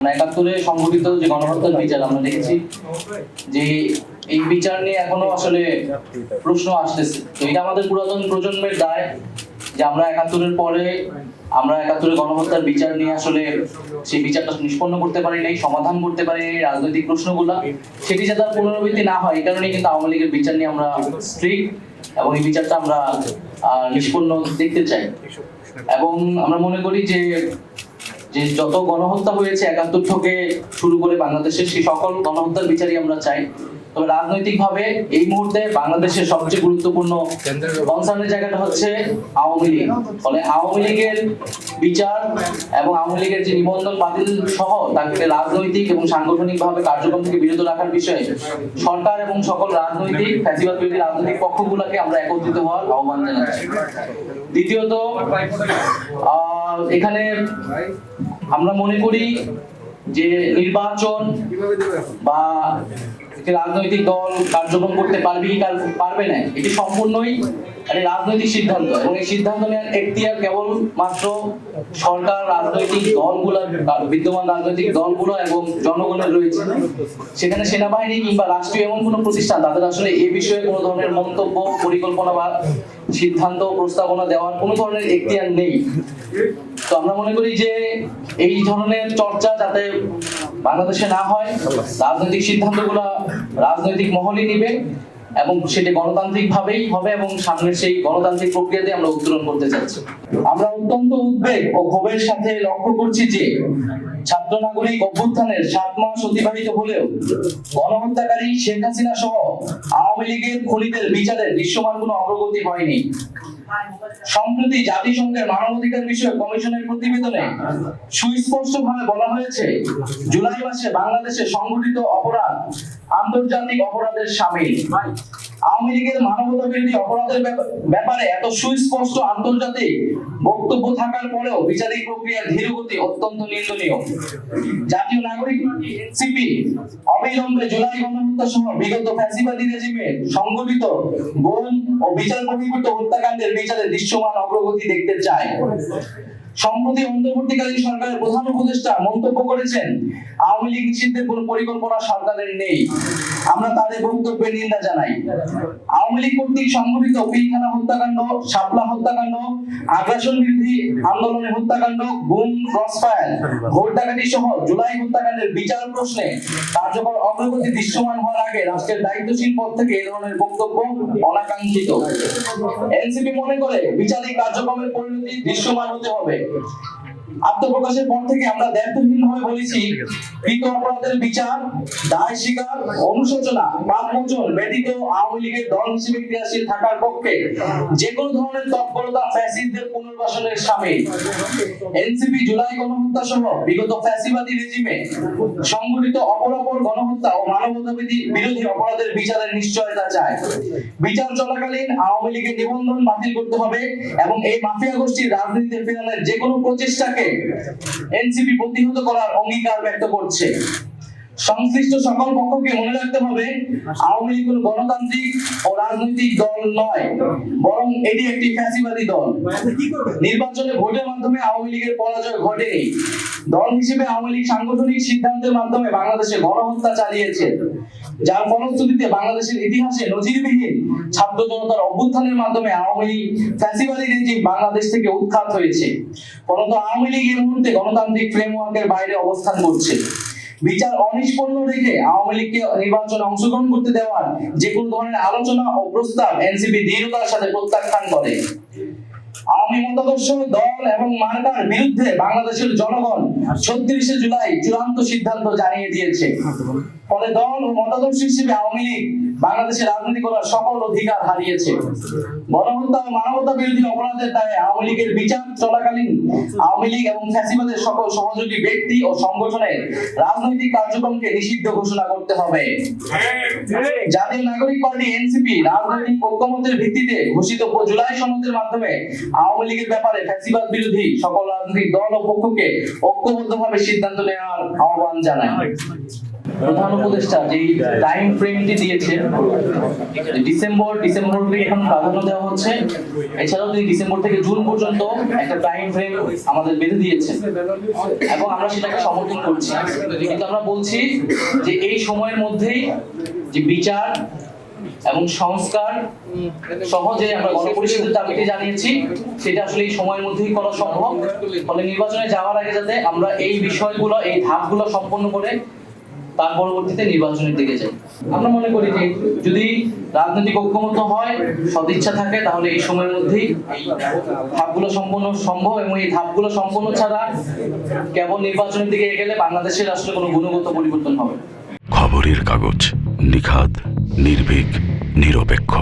একাত্তরে সংঘটিত যে গণহত্যার বিচার আমরা দেখেছি, যে এই বিচার নিয়ে এখনও আসলে প্রশ্ন আসতেছে। তো এটা আমাদের পুরাতন প্রজন্মের দায় যে আমরা একাত্তরের পরে আমরা একাত্তরে গণহত্যার বিচার নিয়ে আসলে সেই বিচারটা নিষ্পন্ন করতে পারি নাই, সমাধান করতে পারি নাই, রাজনৈতিক প্রশ্নগুলা। সেটি যাতে আর পুনরাবৃত্তি না হয়, এই কারণে কিন্তু আওয়ামী লীগের বিচার নিয়ে আমরা স্ট্রিক্ট এবং এই বিচারটা আমরা নিষ্পন্ন দেখতে চাই। এবং আমরা মনে করি যে যে যত গণহত্যা হয়েছে একাত্তর থেকে শুরু করে বাংলাদেশের সেই সকল গণহত্যার বিচারই আমরা চাই। তবে রাজনৈতিকভাবে এই মুহূর্তে বাংলাদেশের সবচেয়ে গুরুত্বপূর্ণ কনসার্নের জায়গাটা হচ্ছে আওয়ামী লীগ। ফলে আওয়ামী লীগের বিচার এবং আওয়ামী লীগের যে নিবন্ধন বাতিল সহ তাকে রাজনৈতিক এবং সাংগঠনিকভাবে কার্যক্রম থেকে বিরত রাখার বিষয়ে সরকার এবং সকল রাজনৈতিক ফ্যাসিবাদ বিরোধী রাজনৈতিক পক্ষগুলোকে আমরা একত্রিত হওয়ার আহ্বান জানাচ্ছি। দ্বিতীয়ত আহ, এখানে আমরা মনে করি যে নির্বাচন বা একটি রাজনৈতিক দল কার্যক্রম করতে পারবে কি পারবে না, এটি সম্পূর্ণই একটি রাজনৈতিক সিদ্ধান্ত এবং এই সিদ্ধান্ত নেওয়ার এখতিয়ার কেবল মাত্র সরকার, রাজনৈতিক দলগুলো বিদ্যমান রাজনৈতিক দলগুলো এবং জনগণের রয়েছে। সেখানে সেনাবাহিনী কিংবা রাষ্ট্রীয় এমন কোনো প্রতিষ্ঠান তাদের আসলে এ বিষয়ে কোনো ধরনের মন্তব্য, পরিকল্পনা বা সিদ্ধান্ত, প্রস্তাবনা দেওয়ার কোনো ধরনের এখতিয়ার নেই। তো আমরা মনে করি যে এই ধরনের চর্চা যাতে বাংলাদেশে না হয়, রাজনৈতিক সিদ্ধান্তগুলো রাজনৈতিক মহলই নিবে এবং সেটি গণতান্ত্রিক ভাবেই হবে এবং সামনের সেই গণতান্ত্রিক প্রক্রিয়াতে আমরা উত্তরণ করতে চাচ্ছি। আমরা অত্যন্ত উদ্বেগ ও ক্ষোভের সাথে লক্ষ্য করছি যে ছাত্র নাগরিক অভ্যুত্থানের সাত মাস অতিবাহিত হলেও গণহত্যাকারী শেখ হাসিনা সহ আওয়ামী লীগের খলিদের বিচারের দৃশ্যমান কোনো অগ্রগতি হয়নি। সম্প্রতি জাতিসংঘের মানবাধিকার বিষয়ক কমিশনের প্রতিবেদনে সুস্পষ্টভাবে বলা হয়েছে, জুলাই মাসে বাংলাদেশে সংঘটিত অপরাধ আন্তর্জাতিক অপরাধের সামিল। আওয়ামী লীগের অপরাধের ব্যাপারে এত সুস্পষ্ট আন্তর্জাতিক বক্তব্য থাকার পরেও বিচারিক প্রক্রিয়ার ধীরগতি অত্যন্ত নিন্দনীয়। জাতীয় নাগরিক সিপি অবিলম্বে জুলাই গণহত্যা সহ বিগত ফ্যাসিবাদী রেজিমের সংগঠিত গুম ও বিচার বহির্ভূত হত্যাকাণ্ডের বিচারে দৃশ্যমান অগ্রগতি দেখতে চায়। সম্প্রতি অন্তর্বর্তীকালীন সরকারের প্রধান উপদেষ্টা মন্তব্য করেছেন, আওয়ামী লীগ নিষিদ্ধের কোন পরিকল্পনা সরকারের নেই। আমরা তাদের বক্তব্যের নিন্দা জানাই। আওয়ামী লীগ কর্তৃক সংগঠিত পিলখানা হত্যাকাণ্ড, শাপলা হত্যাকাণ্ড, আগ্রাসন বিরোধী আন্দোলনের হত্যাকাণ্ড, গুম, ক্রসফায়ার ভোট ডাকাতি সহ জুলাই হত্যাকাণ্ডের বিচার প্রশ্নে কার্যকর অগ্রগতি দৃশ্যমান হওয়ার আগে রাষ্ট্রের দায়িত্বশীল পদ থেকে এ ধরনের বক্তব্য অনাকাঙ্ক্ষিত। এনসিপি মনে করে বিচারিক কার্যক্রমের পরিণতি দৃশ্যমান হতে হবে। করছে আত্মপ্রকাশের পর থেকে আমরা দায়িত্বহীন ভাবে বলেছি কৃত অপরাধের বিচার দায় স্বীকার অনুশোচনা পাপ মোচন ব্যতীত আওয়ামী লীগের দল হিসেবে ক্রিয়াশীল থাকার পক্ষে যে কোনো ধরনের তৎপরতা ফ্যাসিস্টদের পুনর্বাসনের সামিল। এনসিপি জুলাই গণহত্যা সহ বিগত ফ্যাসিবাদী রেজিমে সংগঠিত অপরাপর গণহত্যা ও মানবতা বিধি- বিরোধী অপরাধের বিচারের নিশ্চয়তা চায়। বিচার চলাকালীন আওয়ামী লীগের নিবন্ধন বাতিল করতে হবে এবং এই মাফিয়া গোষ্ঠীর রাজনীতিতে ফেরানোর যে কোনো প্রচেষ্টাকে এনসিপি প্রতিহত করার অঙ্গীকার ব্যক্ত করছে। সংশ্লিষ্ট সকল পক্ষকে মনে রাখতে হবে, আওয়ামী লীগ কোনো গণতান্ত্রিক ও রাজনৈতিক দল নয়, বরং এটি একটি ফ্যাসিবাদী দল। নির্বাচনে ভোটের মাধ্যমে আওয়ামী লীগের পরাজয় ঘটেনি। দল হিসেবে আওয়ামী লীগ সাংগঠনিক সিদ্ধান্তের মাধ্যমে বাংলাদেশে গণহত্যা চালিয়েছে। যার ফলশ্রুতিতে বাংলাদেশের ইতিহাসে নজিরবিহীন ছাত্র জনতার অভ্যুত্থানের মাধ্যমে আওয়ামী লীগ ফ্যাসিবাদী রেজিম বাংলাদেশ থেকে উৎখাত হয়েছে। পরন্তু আওয়ামী লীগ এই মুহূর্তে গণতান্ত্রিক ফ্রেমওয়ার্কের বাইরে অবস্থান করছে। বিচার অনিষ্পন্ন রেখে আওয়ামী লীগকে নির্বাচনে অংশগ্রহণ করতে দেওয়ার যে কোনো ধরনের আলোচনা ও প্রস্তাব এনসিপি দৃঢ়তার সাথে প্রত্যাখ্যান করে। আওয়ামী মতাদর্শ, দল এবং মার্কার বিরুদ্ধে বাংলাদেশের জনগণ ছত্রিশে জুলাই চূড়ান্ত সিদ্ধান্ত জানিয়ে দিয়েছে। ফলে দল ও মতাদর্শ হিসেবে আওয়ামী লীগ রাজনীতি করার সকল অধিকার হারিয়েছে। গণহত্যা ও মানবতা বিরোধী অপরাধের দায়ে আওয়ামী লীগের বিচার চলাকালীন আওয়ামী লীগ এবং ফ্যাসিবাদের সকল সহযোগী ব্যক্তি ও সংগঠনের রাজনৈতিক কার্যক্রমকে নিষিদ্ধ ঘোষণা করতে হবে। জাতীয় নাগরিক পার্টি এনসিপি রাজনৈতিক ঐক্যমতের ভিত্তিতে ঘোষিত জুলাই সনদের মাধ্যমে আওয়ামী লীগের ব্যাপারে ফ্যাসিবাদ বিরোধী সকল রাজনৈতিক দল ও পক্ষকে ঐক্যবদ্ধভাবে সিদ্ধান্ত নেওয়ার আহ্বান জানায়। প্রধান উপদেষ্টা যে টাইম ফ্রেমটি দিয়েছে, ডিসেম্বর ডিসেম্বরকে এখন প্রাধান্য দেওয়া হচ্ছে। এছাড়াও তিনি ডিসেম্বর থেকে জুন পর্যন্ত একটা টাইম ফ্রেম আমাদের বেঁধে দিয়েছেন। এবং আমরা সেটাকে সমর্থন করছি। কিন্তু আমরা বলছি যে এই সময়ের মধ্যেই যে বিচার এবং সংস্কার সহজে আমরা গণপরিষদের দাবিতে জানিয়েছি, সেটা আসলে এই সময়ের মধ্যেই করা সম্ভব। ফলে নির্বাচনে যাওয়ার আগে যাতে আমরা এই বিষয়গুলো, এই ধাপগুলো সম্পন্ন করে তার পরবর্তীতে নির্বাচনের দিকে যাই। আমরা মনে করি যে যদি রাজনৈতিক ঐক্যমত হয় সদিচ্ছা থাকে, তাহলে এই সময়ের মধ্যেই ধাপগুলো সম্পন্ন সম্ভব এবং এই ধাপগুলো সম্পন্ন ছাড়া কেবল নির্বাচনের দিকে এগেলে বাংলাদেশের আসলে কোনো গুণগত পরিবর্তন হবে খবরের কাগজ নিখাদ, নির্ভীক, নিরপেক্ষ।